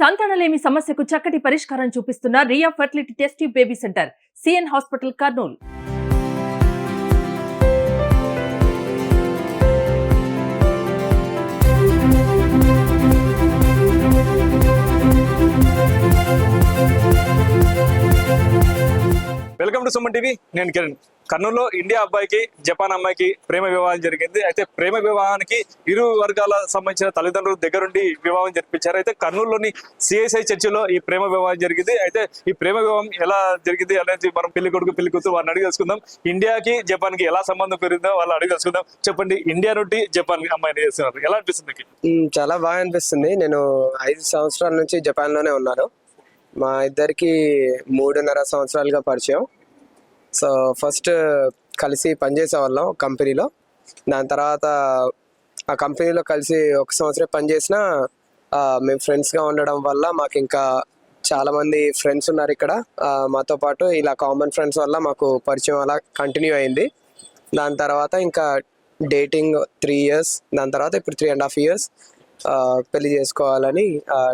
సంతానలేమి సమస్యకు చక్కటి పరిష్కారం చూపిస్తున్న Ria fertility test baby centre CN hospital Kurnool. Welcome to Suman TV నేను కిరణ్. కర్నూలులో ఇండియా అబ్బాయికి జపాన్ అమ్మాయికి ప్రేమ వివాహం జరిగింది. అయితే ప్రేమ వివాహానికి ఇరు వర్గాల సంబంధించిన తల్లిదండ్రులు దగ్గరుండి వివాహం జరిపించారు. అయితే కర్నూలులోని సిఎస్ఐ చర్చిలో ఈ ప్రేమ వివాహం జరిగింది. అయితే ఈ ప్రేమ వివాహం ఎలా జరిగింది అనేది మనం పెళ్ళి కొడుకు పెళ్ళి కూతురు వారిని అడిగి తెలుసుకుందాం. ఇండియాకి జపాన్కి ఎలా సంబంధం పెరిగిందో వాళ్ళు అడిగి తెలుసుకుందాం. చెప్పండి ఇండియా నుండి జపాన్ అమ్మాయిని చేస్తున్నారు. ఎలా అనిపిస్తుంది చాలా బాగా అనిపిస్తుంది. నేను ఐదు సంవత్సరాల నుంచి జపాన్లోనే ఉన్నాను. మా ఇద్దరికి మూడున్నర సంవత్సరాలుగా పరిచయం. సో ఫస్ట్ uh, కలిసి పనిచేసే వాళ్ళం కంపెనీలో. దాని తర్వాత ఆ కంపెనీలో కలిసి ఒక సంవత్సరం పనిచేసిన మేము ఫ్రెండ్స్గా ఉండడం వల్ల మాకు ఇంకా చాలామంది ఫ్రెండ్స్ ఉన్నారు ఇక్కడ. మాతో పాటు ఇలా కామన్ ఫ్రెండ్స్ వల్ల మాకు పరిచయం అలా కంటిన్యూ అయింది. దాని తర్వాత ఇంకా డేటింగ్ త్రీ ఇయర్స్ దాని తర్వాత ఇప్పుడు త్రీ అండ్ హాఫ్ ఇయర్స్ పెళ్ళి చేసుకోవాలని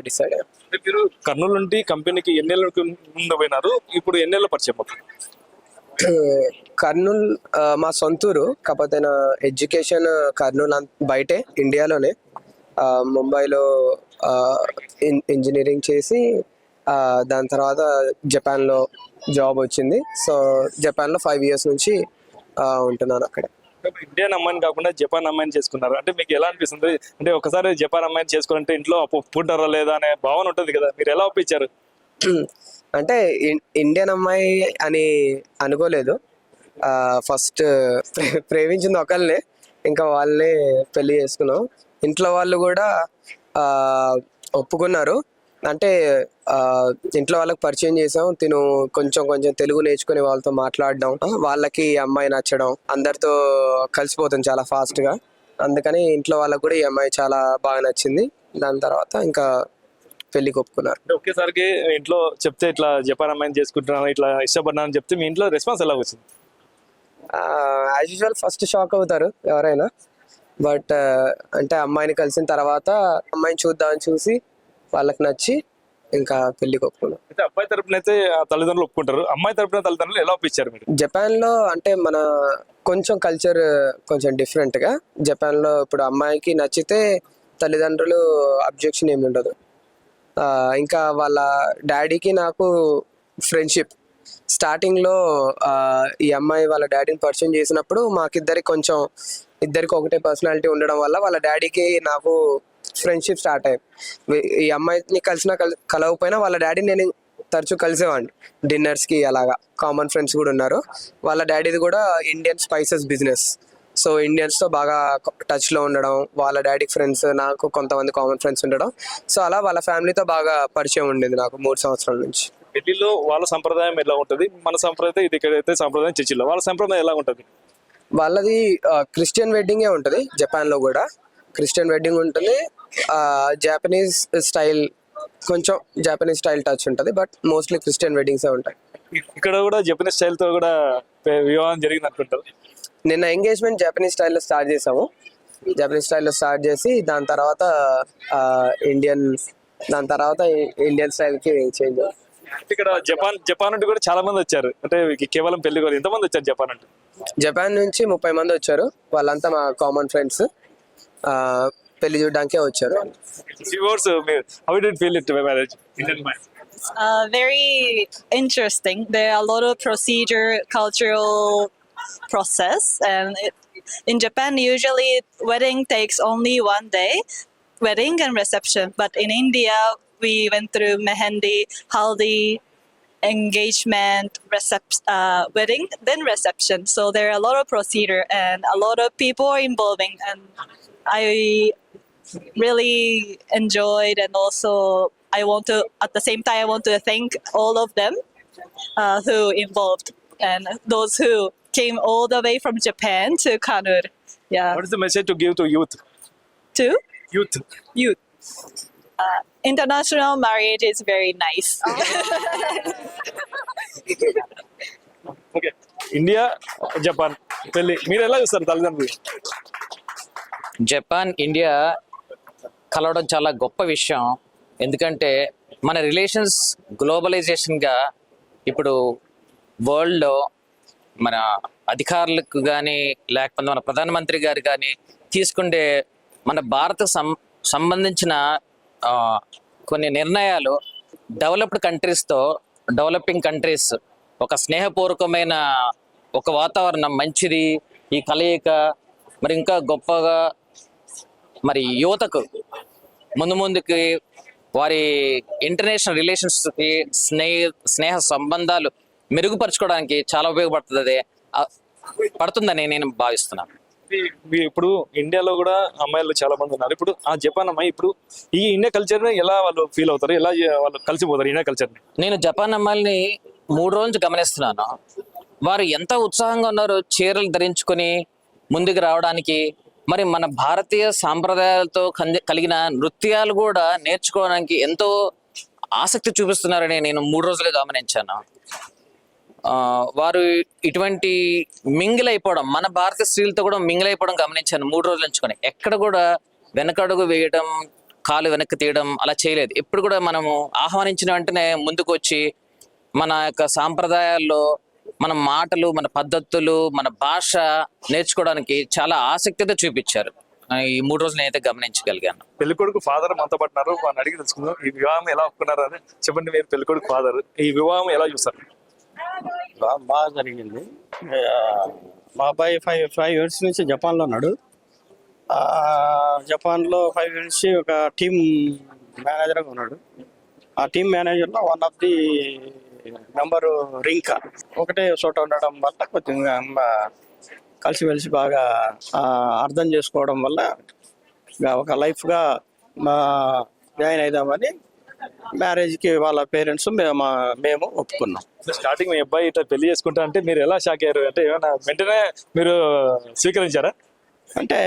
డిసైడ్ అయ్యాం. మీరు కర్నూలు నుండి కంపెనీకి ఎన్నేళ్ళకి ముందు పోయినారు? ఇప్పుడు ఎన్నేళ్ళ పరిచయం కర్నూల్ మా సొంతూరు కాకపోతే నా ఎడ్యుకేషన్ కర్నూల్ బయటే ఇండియాలోనే. ముంబైలో ఇంజనీరింగ్ చేసి దాని తర్వాత జపాన్లో జాబ్ వచ్చింది. సో జపాన్లో ఫైవ్ ఇయర్స్ నుంచి ఉంటున్నాను అక్కడ. ఇండియన్ అమ్మాయిని కాకుండా జపాన్ అమ్మాయిని చేసుకున్నారు. అంటే మీకు ఎలా అనిపిస్తుంది? అంటే ఒకసారి జపాన్ అమ్మాయిని చేసుకోవాలంటే ఇంట్లో ఒప్పుకుంటారా లేదా అనే భావన ఉంటుంది కదా. మీరు ఎలా ఒప్పించారు? అంటే ఇన్- ఇండియన్ అమ్మాయి అని అనుకోలేదు. ఫస్ట్ ప్రేమించింది ఒకళ్ళనే ఇంకా వాళ్ళనే పెళ్ళి చేసుకున్నాం. ఇంట్లో వాళ్ళు కూడా ఒప్పుకున్నారు. అంటే ఇంట్లో వాళ్ళకి పరిచయం చేసాం. తిను కొంచెం కొంచెం తెలుగు నేర్చుకుని వాళ్ళతో మాట్లాడడం వాళ్ళకి ఈ అమ్మాయి నచ్చడం అందరితో కలిసిపోతుంది చాలా ఫాస్ట్గా అందుకని ఇంట్లో వాళ్ళకి కూడా ఈ అమ్మాయి చాలా బాగా నచ్చింది. దాని తర్వాత ఇంకా పెళ్ళికి ఒప్పుకున్నారు ఒకేసారికి ఇంట్లో చెప్తే ఇట్లా జపాన్ అమ్మాయిని చేసుకుంటున్నాను ఇట్లా ఇష్టపడినా అని చెప్తే మీ ఇంట్లో రెస్పాన్స్ ఎలా వచ్చింది? యాజ్ యూజువల్ ఫస్ట్ షాక్ అవుతారు ఎవరైనా. బట్ అంటే అమ్మాయిని కలిసిన తర్వాత అమ్మాయిని చూద్దామని చూసి వాళ్ళకి నచ్చి ఇంకా పెళ్ళికి ఒప్పుకున్నాం అయితే అబ్బాయి తరపున అయితే ఆ తల్లిదండ్రులు ఒప్పుకుంటారు. అమ్మాయి తరపున తల్లిదండ్రులు ఎలా ఒప్పించారు మీరు? జపాన్లో అంటే మన కొంచెం కల్చర్ కొంచెం డిఫరెంట్గా జపాన్లో ఇప్పుడు అమ్మాయికి నచ్చితే తల్లిదండ్రులు అబ్జెక్షన్ ఏమి ఉండదు. ఇంకా వాళ్ళ డాడీకి నాకు ఫ్రెండ్షిప్. స్టార్టింగ్లో ఈ అమ్మాయి వాళ్ళ డాడీని పరిచయం చేసినప్పుడు మాకిద్దరికి కొంచెం ఇద్దరికి ఒకటే పర్సనాలిటీ ఉండడం వల్ల వాళ్ళ డాడీకి నాకు ఫ్రెండ్షిప్ స్టార్ట్ అయ్యింది ఈ అమ్మాయిని కలిసిన కల కలవకపోయినా వాళ్ళ డాడీని నేను తరచూ కలిసేవాడిని. డిన్నర్స్కి అలాగా కామన్ ఫ్రెండ్స్ కూడా ఉన్నారు. వాళ్ళ డాడీది కూడా ఇండియన్ స్పైసెస్ బిజినెస్. సో ఇండియన్స్తో బాగా టచ్లో ఉండడం వాళ్ళ డాడీ ఫ్రెండ్స్ నాకు కొంతమంది కామన్ ఫ్రెండ్స్ ఉండడం. సో అలా వాళ్ళ ఫ్యామిలీతో బాగా పరిచయం ఉండేది నాకు మూడు సంవత్సరాల నుంచి. పెళ్ళిలో వాళ్ళ సంప్రదాయం ఎలా ఉంటుంది? మన సంప్రదాయం ఇది ఇక్కడైతే సంప్రదాయం చర్చిలో. వాళ్ళ సంప్రదాయం ఎలా ఉంటుంది? వాళ్ళది క్రిస్టియన్ వెడ్డింగే ఉంటుంది జపాన్లో కూడా. క్రిస్టియన్ వెడ్డింగ్ ఉంటుంది జాపనీస్ స్టైల్ కొంచెం జాపనీస్ స్టైల్ టచ్ ఉంటుంది బట్ మోస్ట్లీ క్రిస్టియన్ వెడ్డింగ్సే ఉంటాయి. ఇక్కడ కూడా జపనీస్ స్టైల్తో కూడా వివాహం జరిగింది అనుకుంటారు నిన్న ఎంగేజ్మెంట్ జాపనీస్ స్టైల్లో స్టార్ట్ చేసాము. జాపనీస్ స్టైల్లో స్టార్ట్ చేసి దాని తర్వాత ఇండియన్ దాని తర్వాత ఇండియన్ స్టైల్కి చేంజ్ ఇక్కడ జపాన్ జపాన్ నుండి కూడా చాలా మంది వచ్చారు. అంటే కేవలం పెళ్ళి కూడా ఎంతమంది వచ్చారు జపాన్ అంటే జపాన్ నుంచి ముప్పై మంది వచ్చారు. వాళ్ళంతా మా కామన్ ఫ్రెండ్స్ పెళ్ళి చూడడానికే వచ్చారు. Feel it marriage it's uh, very interesting. There are a lot of procedure, cultural process, and it, in Japan, usually wedding takes only one day, wedding and reception. But in India, we went through mehendi, haldi, engagement, recep- uh, wedding, then reception. So there are a lot of procedure and a lot of people are involving, and I really enjoyed and also I want to at the same time I want to thank all of them uh, who involved and those who came all the way from Japan to Kanur. Yeah, what is the message to give to youth to youth youth. Uh, international marriage is very nice. Okay India Japan పెళ్లి మీరు ఎలా చూస్తారు తల్లిదండ్రులు Japan India కలవడం చాలా గొప్ప విషయం ఎందుకంటే మన రిలేషన్స్ గ్లోబలైజేషన్గా ఇప్పుడు వరల్డ్లో మన అధికారులకు కానీ లేకపోతే మన ప్రధానమంత్రి గారు కానీ తీసుకుంటే మన భారత సం సంబంధించిన కొన్ని నిర్ణయాలు డెవలప్డ్ కంట్రీస్తో డెవలపింగ్ కంట్రీస్ ఒక స్నేహపూర్వకమైన ఒక వాతావరణం మంచిది ఈ కలయిక మరి ఇంకా గొప్పగా మరి యువతకు ముందు ముందుకి వారి ఇంటర్నేషనల్ రిలేషన్స్కి స్నేహ స్నేహ సంబంధాలు మెరుగుపరచుకోవడానికి చాలా ఉపయోగపడుతుంది. పడుతుందని నేను భావిస్తున్నాను. ఇప్పుడు ఇండియాలో కూడా అమ్మాయిలు చాలా మంది ఉన్నారు. ఇప్పుడు ఆ జపాన్ అమ్మాయి ఇప్పుడు ఈ ఇండియా కల్చర్ ఎలా వాళ్ళు ఫీల్ అవుతారు? ఎలా వాళ్ళు కలిసిపోతారు ఇండియా కల్చర్ నేను జపాన్ అమ్మాయిల్ని మూడు రోజులు గమనిస్తున్నాను. వారు ఎంత ఉత్సాహంగా ఉన్నారో చీరలు ధరించుకొని ముందుకు రావడానికి మరి మన భారతీయ సాంప్రదాయాలతో కంది- కలిగిన నృత్యాలు కూడా నేర్చుకోవడానికి ఎంతో ఆసక్తి చూపిస్తున్నారని నేను మూడు రోజులు గమనించాను. వారు ఇటువంటి మింగిల్ అయిపోవడం మన భారతీయ స్త్రీలతో కూడా మింగిల్ అయిపోవడం గమనించాను మూడు రోజులు ఎంచుకొని ఎక్కడ కూడా వెనకడుగు వేయడం కాలు వెనక్కి తీయడం అలా చేయలేదు. ఎప్పుడు కూడా మనము ఆహ్వానించిన వెంటనే ముందుకు వచ్చి మన యొక్క సాంప్రదాయాల్లో మన మాటలు మన పద్ధతులు మన భాష నేర్చుకోవడానికి చాలా ఆసక్తితో చూపించారు. ఈ మూడు రోజులు నేనైతే గమనించగలిగాను. పెళ్ళి కొడుకు ఫాదర్ మనతో పట్టినారు వాళ్ళని అడిగి తెలుసుకుందాం. ఈ వివాహం ఎలా ఒప్పుకున్నారు అని చెప్పండి మీరు పెళ్ళి కొడుకు ఫాదర్ ఈ వివాహం ఎలా చూస్తారు బా- బాగా జరిగింది మా అబ్బాయి ఫైవ్ ఫైవ్ ఇయర్స్ నుంచి జపాన్లో ఉన్నాడు. ఆ, జపాన్లో ఫైవ్ ఇయర్స్ నుంచి ఒక టీమ్ మేనేజర్గా ఉన్నాడు. ఆ team మేనేజర్లో one of the member Rinka ఒకటే చోట ఉండడం వల్ల కొద్దిగా మ- కలిసిమెలిసి బాగా అర్థం చేసుకోవడం వల్ల ఒక లైఫ్గా మా జాయిన్ అయిదామని మ్యారేజ్కి వాళ్ళ పేరెంట్స్ మేము మేము ఒప్పుకున్నాం. స్టార్టింగ్ మీ అబ్బాయి ఇట్లా పెళ్ళి చేసుకుంటా అంటే మీరు ఎలా షాక్ అయ్యారు? అంటే ఏమైనా వెంటనే మీరు స్వీకరించారా? అంటే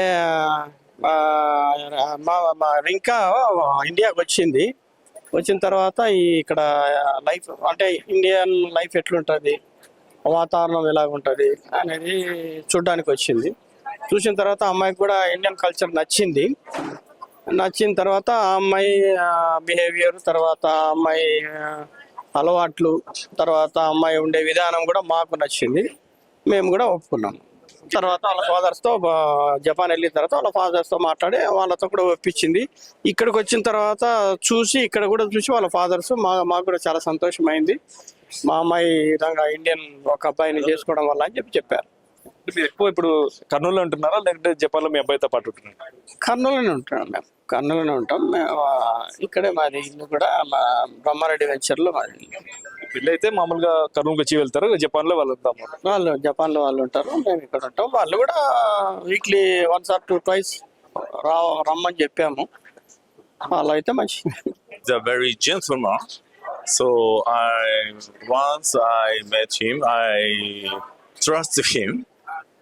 మా మా రింకా ఇండియాకి వచ్చింది. వచ్చిన తర్వాత ఈ ఇక్కడ లైఫ్ అంటే ఇండియన్ లైఫ్ ఎట్లుంటుంది? వాతావరణం ఎలాగుంటుంది అనేది చూడడానికి వచ్చింది. చూసిన తర్వాత అమ్మాయికి కూడా ఇండియన్ కల్చర్ నచ్చింది. నచ్చిన తర్వాత ఆ అమ్మాయి బిహేవియర్ తర్వాత అమ్మాయి అలవాట్లు తర్వాత అమ్మాయి ఉండే విధానం కూడా మాకు నచ్చింది. మేము కూడా ఒప్పుకున్నాం. తర్వాత వాళ్ళ ఫాదర్స్తో ఆ, జపాన్ వెళ్ళిన తర్వాత వాళ్ళ ఫాదర్స్తో మాట్లాడి వాళ్ళతో కూడా ఒప్పించింది. ఇక్కడికి వచ్చిన తర్వాత చూసి ఇక్కడ కూడా చూసి వాళ్ళ ఫాదర్స్ మా మాకు కూడా చాలా సంతోషమైంది. మా అమ్మాయి విధంగా ఇండియన్ ఒక అబ్బాయిని చేసుకోవడం వల్ల అని చెప్పి చెప్పారు. మీరు ఎక్కువ ఇప్పుడు కర్నూలులో ఉంటున్నారా? లేదంటే జపాన్లో మీ అబ్బాయితో పాటు ఉంటున్నారా? కర్నూలులోనే ఉంటున్నాం మేము కర్నూలులోనే ఉంటాం. మేము ఇక్కడే మాది ఇల్లు కూడా మా బ్రహ్మారెడ్డి వెంచర్లో మాది. అయితే మామూలుగా కర్నూలుకి వచ్చి వెళ్తారు. జపాన్లో వాళ్ళు వెళ్తాము వాళ్ళు జపాన్లో వాళ్ళు ఉంటారు. మేము ఇక్కడ ఉంటాం. వాళ్ళు కూడా weekly once or two twice రా రమ్మని చెప్పాము. వాళ్ళు అయితే మంచి very gentleman. So I once I met him, I trust him,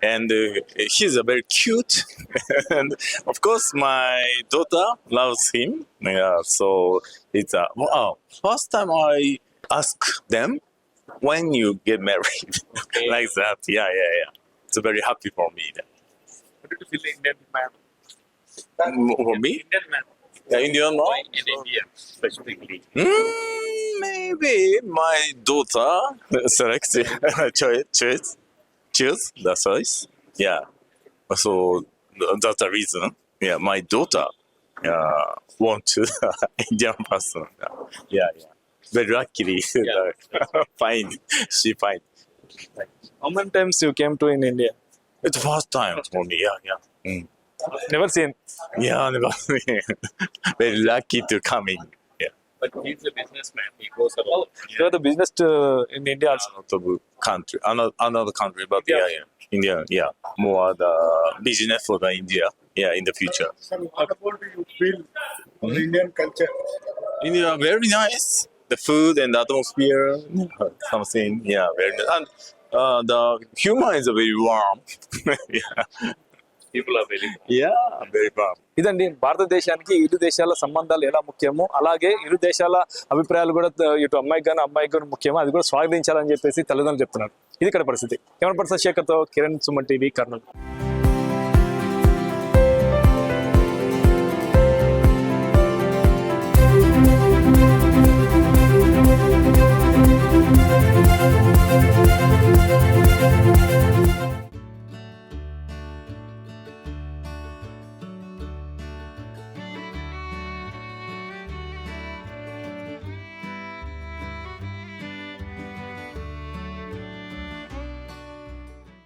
and uh, he's a very cute and of course my daughter loves him yeah so it's a wow first time i ask them when you get married okay. like that yeah yeah yeah it's very happy for me then. what do you feel like indian man mm, for me indian man yeah, Indian law? In India, specifically. Mm, maybe my daughter selects choice choose the choice. Yeah. So that's the reason. Yeah, my daughter uh, want to Indian person. Yeah, yeah. Very luckily, fine. She fine. How many times you came to in India? It's first time for me. Yeah, yeah. Mm. Never seen. Yeah, never- very lucky to come in. Yeah. But he's a businessman. He goes about. You are the business uh, in India also. out of country, another, another country, but Yeah. yeah, yeah, India, yeah, more the business for the India, yeah, in the future. What about you feel on Indian culture? India, very nice. The food and the atmosphere, something, yeah, very nice. And uh, the humor is very warm. yeah, People are very. yeah, very warm. ఇదండి భారతదేశానికి ఇరు దేశాల సంబంధాలు ఎలా ముఖ్యమో అలాగే ఇరు దేశాల అభిప్రాయాలు కూడా ఇటు అమ్మాయికి కానీ అమ్మాయికి కానీ ముఖ్యమో అది కూడా స్వాగతించాలని చెప్పేసి తల్లిదండ్రులు చెప్తున్నారు. ఇది ఇక్కడ పరిస్థితి. కెమెరా పర్సన్ శేఖర్తో కిరణ్ సుమన్ టీవీ కర్నూలు.